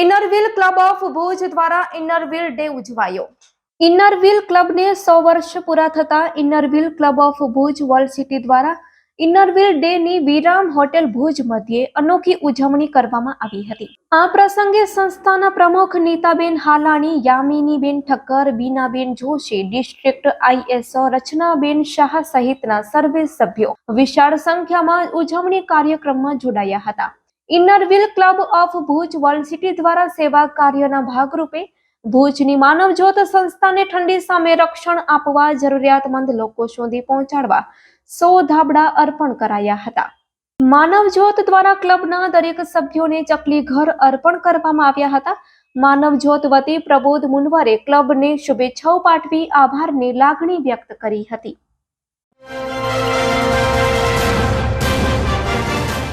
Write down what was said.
ઇન્નરવ્હીલ club of Bhuj દ્વારા Inner Wheel day ઉજવાયો. ઇન્નરવ્હીલ ક્લબને સો વર્ષ પૂરા થતા Inner Wheel club of Bhuj world city દ્વારા ઇન્નરવ્હીલ ડે ની વિરામ હોટેલ ભુજ મધ્યે અનોખી ઉજવણી કરવામાં આવી હતી. આ પ્રસંગે સંસ્થાના પ્રમુખ નીતાબેન હાલાણી, યામિનીબેન ઠક્કર, બીનાબેન જોશી, ડિસ્ટ્રિક્ટ આઈએસઓ રચનાબેન શાહ સહિતના સર્વે સભ્યો વિશાળ સંખ્યામાં ઉજવણી કાર્યક્રમમાં જોડાયા હતા. Inner Wheel club of Bhuj world city દ્વારા સેવા કાર્યના ભાગરૂપે ભુજની માનવજ્યોત સંસ્થાને ઠંડી સામે રક્ષણ આપવા જરૂરિયાતમંદ લોકો સુધી પહોંચાડવા સો ધાબડા અર્પણ કરાયા હતા. માનવજ્યોત દ્વારા ક્લબના દરેક સભ્યોને ચકલી ઘર અર્પણ કરવામાં આવ્યા હતા. માનવજ્યોત વતી પ્રબોધ મુનવરે ક્લબને શુભેચ્છાઓ પાઠવી આભારની લાગણી વ્યક્ત કરી હતી.